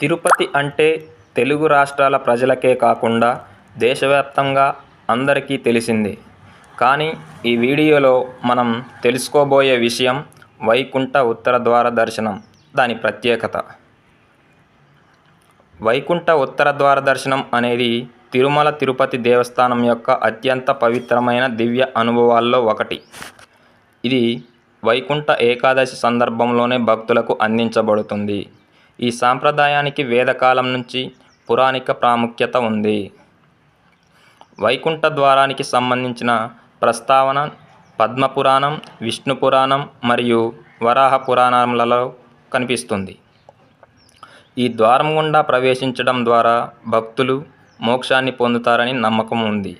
తిరుపతి అంటే తెలుగు రాష్ట్రాల ప్రజలకే కాకుండా దేశవ్యాప్తంగా అందరికీ తెలిసిందే. కానీ ఈ వీడియోలో మనం తెలుసుకోబోయే విషయం వైకుంఠ ఉత్తర ద్వార దర్శనం దాని ప్రత్యేకత. వైకుంఠ ఉత్తర ద్వార దర్శనం అనేది తిరుమల తిరుపతి దేవస్థానం యొక్క అత్యంత పవిత్రమైన దివ్య అనుభవాల్లో ఒకటి. ఇది వైకుంఠ ఏకాదశి సందర్భంలోనే భక్తులకు అందించబడుతుంది. ఈ సాంప్రదాయానికి వేదకాలం నుంచి పురాణిక ప్రాముఖ్యత ఉంది. వైకుంఠ ద్వారానికి సంబంధించిన ప్రస్తావన పద్మపురాణం విష్ణు పురాణం మరియు వరాహ పురాణాలలో కనిపిస్తుంది. ఈ ద్వారం గుండా ప్రవేశించడం ద్వారా భక్తులు మోక్షాన్ని పొందుతారని నమ్మకం ఉంది.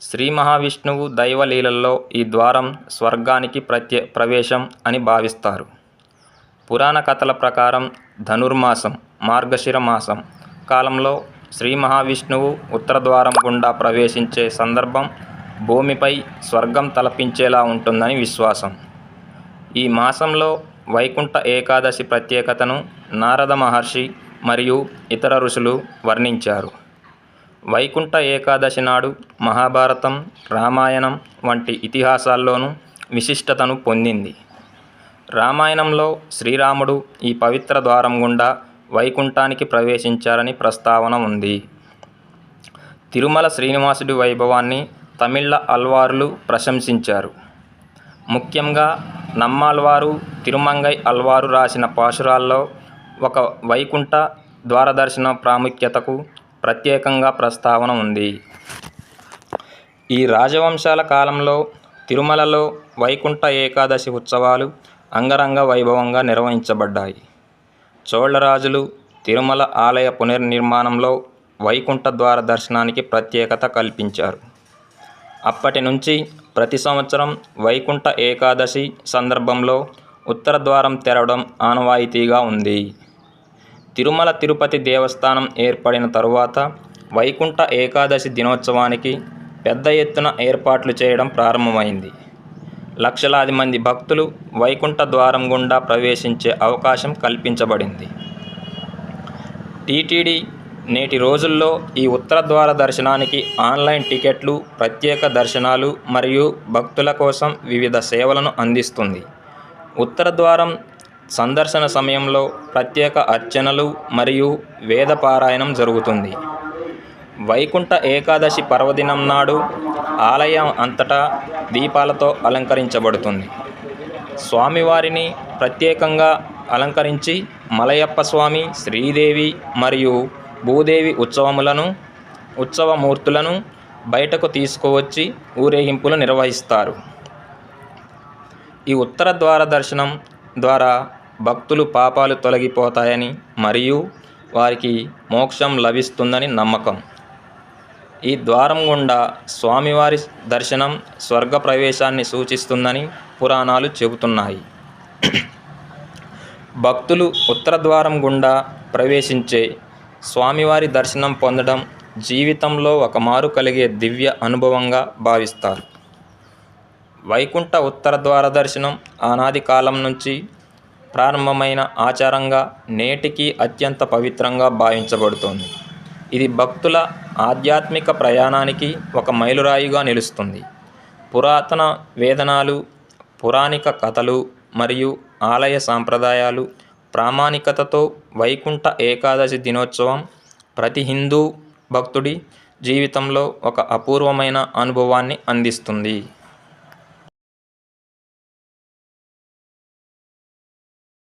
శ్రీ మహావిష్ణువు దైవ లీలల్లో ఈ ద్వారం స్వర్గానికి ప్రత్యే ప్రవేశం అని భావిస్తారు. పురాణ కథల ప్రకారం ధనుర్మాసం మార్గశిర మాసం కాలంలో శ్రీ మహావిష్ణువు ఉత్తర ద్వారం గుండా ప్రవేశించే సందర్భం భూమిపై స్వర్గం తలపించేలా ఉంటుందని విశ్వాసం. ఈ మాసంలో వైకుంఠ ఏకాదశి ప్రత్యేకతను నారద మహర్షి మరియు ఇతర ఋషులు వర్ణించారు. వైకుంఠ ఏకాదశి నాడు మహాభారతం రామాయణం వంటి ఇతిహాసాల్లోనూ విశిష్టతను పొందింది. రామాయణంలో శ్రీరాముడు ఈ పవిత్ర ద్వారం గుండా వైకుంఠానికి ప్రవేశించారని ప్రస్తావన ఉంది. తిరుమల శ్రీనివాసుడి వైభవాన్ని తమిళ అల్వార్లు ప్రశంసించారు. ముఖ్యంగా నమ్మాల్వారు తిరుమంగై అల్వారు రాసిన పాశురాల్లో ఒక వైకుంఠ ద్వారదర్శన ప్రాముఖ్యతకు ప్రత్యేకంగా ప్రస్తావన ఉంది. ఈ రాజవంశాల కాలంలో తిరుమలలో వైకుంఠ ఏకాదశి ఉత్సవాలు అంగరంగ వైభవంగా నిర్వహించబడ్డాయి. చోళరాజులు తిరుమల ఆలయ పునర్నిర్మాణంలో వైకుంఠ ద్వార దర్శనానికి ప్రత్యేకత కల్పించారు. అప్పటి నుంచి ప్రతి సంవత్సరం వైకుంఠ ఏకాదశి సందర్భంలో ఉత్తర ద్వారం తెరవడం ఆనవాయితీగా ఉంది. తిరుమల తిరుపతి దేవస్థానం ఏర్పడిన తరువాత వైకుంఠ ఏకాదశి దినోత్సవానికి పెద్ద ఎత్తున ఏర్పాట్లు చేయడం ప్రారంభమైంది. లక్షలాది మంది భక్తులు వైకుంఠ ద్వారం గుండా ప్రవేశించే అవకాశం కల్పించబడింది. టీటీడీ నేటి రోజుల్లో ఈ ఉత్తర ద్వార దర్శనానికి ఆన్లైన్ టికెట్లు ప్రత్యేక దర్శనాలు మరియు భక్తుల కోసం వివిధ సేవలను అందిస్తుంది. ఉత్తర ద్వారం సందర్శన సమయంలో ప్రత్యేక అర్చనలు మరియు వేద పారాయణం జరుగుతుంది. వైకుంఠ ఏకాదశి పర్వదినం నాడు ఆలయం అంతటా దీపాలతో అలంకరించబడుతుంది. స్వామివారిని ప్రత్యేకంగా అలంకరించి మలయప్ప స్వామి శ్రీదేవి మరియు భూదేవి ఉత్సవములను ఉత్సవమూర్తులను బయటకు తీసుకువచ్చి ఊరేగింపులు నిర్వహిస్తారు. ఈ ఉత్తర ద్వార దర్శనం ద్వారా భక్తులు పాపాలు తొలగిపోతాయని మరియు వారికి మోక్షం లభిస్తుందని నమ్మకం. ఈ ద్వారం గుండా స్వామివారి దర్శనం స్వర్గ ప్రవేశాన్ని సూచిస్తుందని పురాణాలు చెబుతున్నాయి. భక్తులు ఉత్తర ద్వారం గుండా ప్రవేశించే స్వామివారి దర్శనం పొందడం జీవితంలో ఒక మారు కలిగే దివ్య అనుభవంగా భావిస్తారు. వైకుంఠ ఉత్తర ద్వార దర్శనం ఆనాది కాలం నుంచి ప్రారంభమైన ఆచారంగా నేటికి అత్యంత పవిత్రంగా భావించబడుతోంది. ఇది భక్తుల ఆధ్యాత్మిక ప్రయాణానికి ఒక మైలురాయిగా నిలుస్తుంది. పురాతన వేదనాలు పురాణిక కథలు మరియు ఆలయ సాంప్రదాయాలు ప్రామాణికతతో వైకుంఠ ఏకాదశి దినోత్సవం ప్రతి హిందూ భక్తుడి జీవితంలో ఒక అపూర్వమైన అనుభవాన్ని అందిస్తుంది.